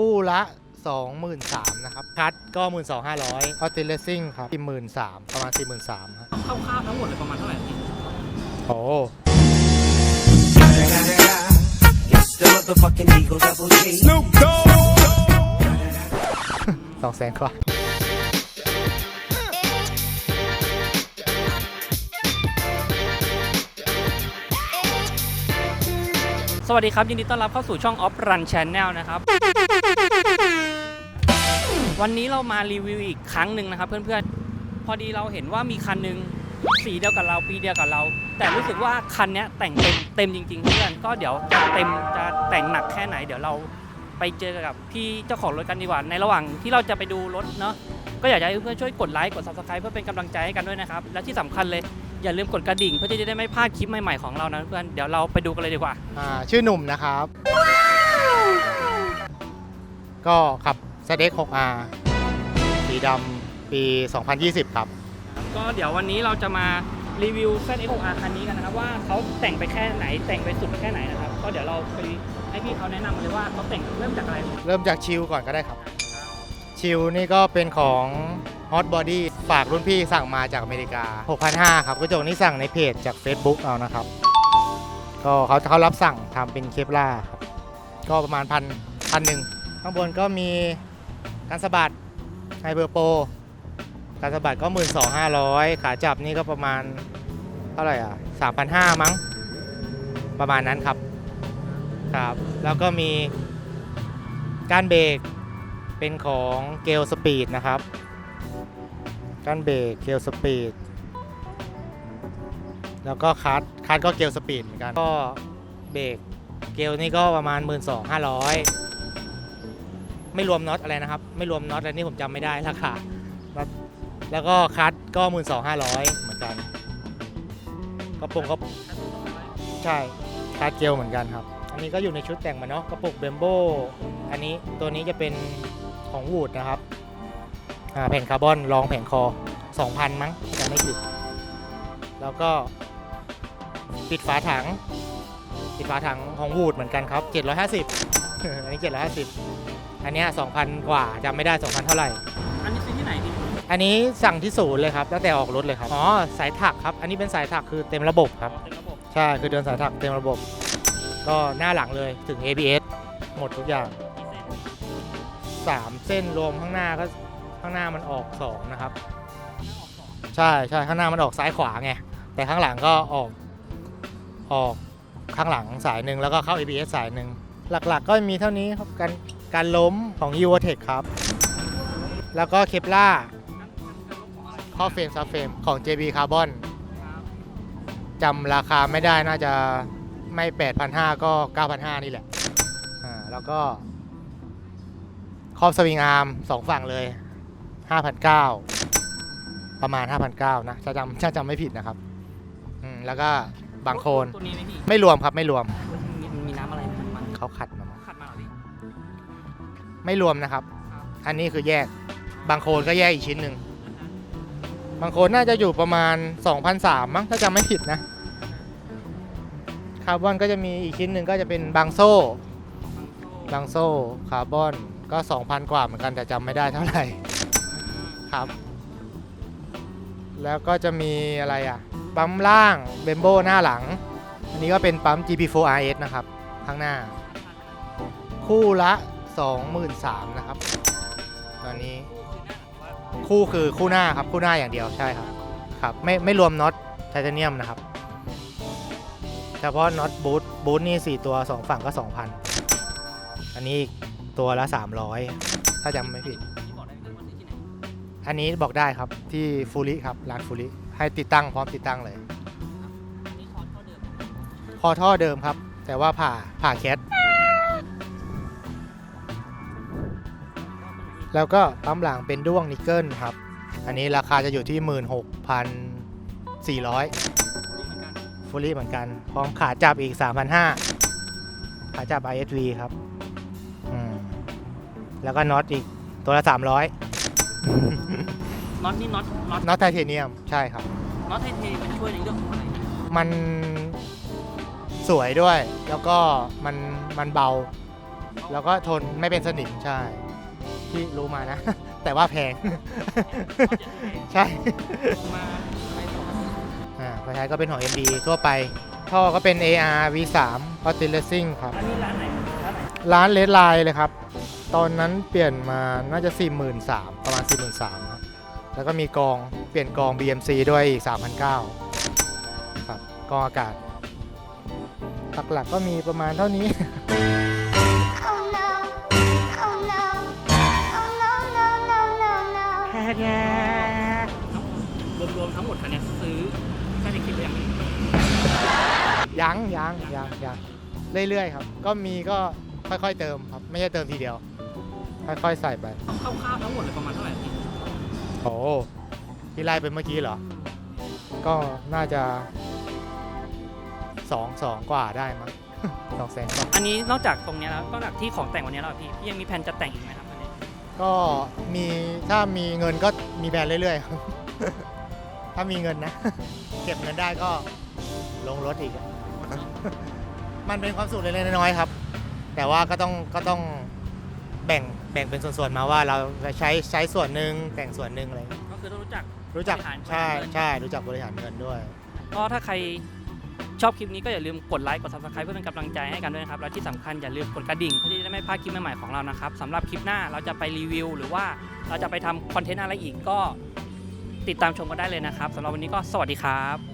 คู่ละ 23,000นะครับ คัดก็ 12,500ออติเลสซิ่งครับ13,000ประมาณ 43,000ครับคร่าวๆทั้งหมดเลยประมาณเท่าไหร่พี่โอ้ It's the motherfucking Eagle Double G. สองแสนกว่า สวัสดีครับ ยินดีต้อนรับเข้าสู่ช่อง Off Run Channel นะครับ วันนี้เรามารีวิวอีกครั้งหนึ่งนะครับ เพื่อนๆ พอดีเราเห็นว่ามีคันหนึ่งสีเดียวกับเราปีเดียวกับเรา แต่รู้สึกว่าคันนี้แต่งเต็มเต็มจริงๆเพื่อนก็เดี๋ยวจะเต็มจะแต่งหนักแค่ไหนเดี๋ยวเรา ไปเจอกับพี่เจ้าของรถกันดีกว่า ในระหว่างที่เราจะไปดูรถเนาะก็อยากจะให้เพื่อนๆช่วยกดไลค์กด subscribe เพื่อเป็นกำลังใจให้กันด้วยนะครับ และที่สำคัญเลยอย่าลืมกดกระดิ่งเพื่อที่จะได้ไม่พลาดคลิปใหม่ๆของเรานะเพื่อนเดี๋ยวเราไปดูกันเลยดีกว่า อ่าชื่อหนุ่มนะครับ ก็ขับ z เด็ก 6R สีดำปี 2020 ครับ ก็เดี๋ยววันนี้เราจะมา รีวิว ZX6R คันนี้กันนะครับว่าเขาแต่งไปแค่ไหนแต่งไปสุดไปแค่ไหนนะครับก็เดี๋ยวเราไปให้พี่เขาแนะนำเลยว่าเขาแต่งเริ่มจากอะไรเริ่มจากชิลก่อนก็ได้ครับ ชิลนี่ก็เป็นของ Hot Body ฝากรุ่นพี่สั่งมาจากอเมริกา 6,500 ครับกระจกนี่สั่งในเพจจาก Facebook เอานะครับ ก็เขาเขารับสั่งทำเป็นเคปล่าครับ ก็ประมาณพันพันหนึ่งข้างบนก็มีการสะบัดไฮเบอร์โป การสะบัดก็12,500ขาจับนี่ก็ประมาณเท่าไหร่อะ3,500มั้ง ประมาณนั้นครับ ครับ แล้วก็มีก้านเบรกเป็นของเกลสปีดนะครับก้านเบรกเกลสปีดแล้วก็คัทคัทก็เกลสปีดเหมือนกัน ก็เบรกเกลนี่ก็ประมาณ 12,500 ไม่รวมน็อตอะไรนะครับ ไม่รวมน็อตอะไรนี่ผมจำไม่ได้ราคาแล้ว แล้วก็คัทก็12,500เหมือนกันกระปุกก็ใช่คัทเกลเหมือนกันครับ อันนี้ก็อยู่ในชุดแต่งมาเนาะกระปุกเบมโบอันนี้ตัวนี้จะเป็นของวูดนะครับแผ่นคาร์บอนรองแผ่นคอ 2,000 มั้งจำไม่ผิดแล้วก็ปิดฝาถัง ปิดฝาถังของวูดเหมือนกันครับ 750 อันนี้ 750 อันนี้ 2,000 กว่าจำไม่ได้ 2,000 เท่าไหร่ อันนี้สั่งที่ศูนย์เลยครับตั้งแต่ออกรถเลยครับอ๋อสายถักครับ อันนี้เป็นสายถักคือเต็มระบบครับ เต็มระบบใช่คือเดินสายถักเต็มระบบ ก็หน้าหลังเลยถึง ABS หมดทุกอย่างส้น3เส้นรวมข้างหน้าก็ข้างหน้ามันออก 2 นะครับ ใช่ใช่ข้างหน้ามันออกซ้ายขวาไง แต่ข้างหลังก็ออกออกข้างหลังสายหนึ่งแล้วก็เข้า ABS สายหนึ่งหลักๆก็มีเท่านี้ครับการการล้มของ e v o t e c ครับ แล้วก็เคปล่า ข้อเฟรมซับเฟรมของ JB Carbon ครับจำราคาไม่ได้น่าจะไม่ 8,500 ก็ 9,500 นี่แหละ อ่า แล้วก็ครอบสวิงอาร์มสองฝั่งเลย 5,900 ประมาณ 5,900 นะถ้าจำถ้าจำไม่ผิดนะครับ อืม แล้วก็บางโคนตัวนี้ไหมพี่ไม่รวมครับไม่รวมมีมีน้ำอะไรมันมันเขาขัดมามั้งขัดมาเหรอพี่ ไม่รวมนะครับ ครับ อันนี้คือแยกบางโคนก็แยกอีกชิ้นหนึ่ง บางคนน่าจะอยู่ประมาณ2,300มั้งถ้าจำไม่ผิดนะคาร์บอนก็จะมีอีกชิ้นหนึ่งก็จะเป็นบางโซ่บางโซ่คาร์บอนก็ 2,000 กว่าเหมือนกันแต่จำไม่ได้เท่าไหร่ครับ แล้วก็จะมีอะไรอะ ปั๊มล่างเบมโบหน้าหลัง อันนี้ก็เป็นปั๊ม GP4RS นะครับ ข้างหน้า คู่ละ 23,000นะครับ ตอนนี้ คู่คือคู่หน้าครับคู่หน้าอย่างเดียวใช่ครับครับไม่ไม่รวมน็อตไทเทเนียมนะครับเฉพาะน็อตบูทบูทนี่ 4 ตัว 2 ฝั่งก็ 2,000 อันนี้ตัวละ 300 ถ้าจำไม่ผิดพี่บอกได้ไหมว่าซื้อที่ไหนอันนี้บอกได้ครับที่ฟูริครับร้านฟูริให้ติดตั้งพร้อมติดตั้งเลยนี่คอร์สเท่าเดิมคอท่อเดิมครับ แต่ว่าผ่าผ่าแคท แล้วก็ปั๊มหลังเป็นด้วงนิกเกิลครับ อันนี้ราคาจะอยู่ที่ 16,400ตัวนี้เหมือนกันฟูริเหมือนกัน พร้อมขาจับอีก 3,500 ขาจับ ISV ครับอืมแล้วก็น็อตอีกตัวละ 300 น็อตนี่น็อตน็อตน็อตไทเทเนียม ใช่ครับ น็อตไทเทมันช่วยในเรื่องของอะไร มันสวยด้วย แล้วก็มันมันเบา แล้วก็ทนไม่เป็นสนิมใช่ ที่รู้มานะ แต่ว่าแพง ใช่มาไปต่ออ่าไฟท้ายก็เป็นของ MD ทั่วไป ท่อก็เป็น AR V3 a u t i l Racing ครับ อันนี้ร้านไหนร้านไหน ร้านเลดไลน์เลยครับ ตอนนั้นเปลี่ยนมาน่าจะ 43,000ประมาณ 43,000ครับ แล้วก็มีกองเปลี่ยนกอง BMC ด้วยอีก 3,900ครับ กองอากาศหลักๆก็มีประมาณเท่านี้ ยังยังยังยังเรื่อยๆครับ ก็มีก็ค่อยๆเติมครับ ไม่ใช่เติมทีเดียว ค่อยๆใส่ไปคร่าวๆทั้งหมดเลยประมาณเท่าไหร่พี่โอ้ที่ไล่ไปเมื่อกี้เหรอ ก็น่าจะสองสองกว่าได้มั้งสองแสนกว่าอันนี้นอกจากตรงเนี้ยแล้วนอกจากที่ของแต่งวันเนี้ยแล้วพี่พี่ยังมีแผนจะแต่งอีกไหมครับอันนี้ก็มีถ้ามีเงินก็มีแบรนด์เรื่อยๆครับ ถ้ามีเงินนะ เก็บเงินได้ก็ ลงรถอีกอะ มันเป็นความสุขเล็กๆน้อยๆครับ แต่ว่าก็ต้องก็ต้องแบ่งแบ่งเป็นส่วนๆมาว่าเราจะใช้ใช้ส่วนหนึ่งแต่งส่วนหนึ่งอะไรอย่างเงี้ยก็คือต้องรู้จัก รู้จักบริหารใช่บริหารเงิน ใช่รู้จักบริหารเงินด้วย ก็ถ้าใครชอบคลิปนี้ก็อย่าลืมกดไลค์กด subscribe เพื่อเป็นกำลังใจให้กันด้วยนะครับ แล้วที่สำคัญอย่าลืมกดกระดิ่งเพื่อที่จะไม่พลาดคลิปใหม่ๆของเรานะครับสำหรับคลิปหน้าเราจะไปรีวิว หรือว่าเราจะไปทำคอนเทนต์อะไรอีกก็ติดตามชมกันได้เลยนะครับสำหรับวันนี้ก็สวัสดีครับ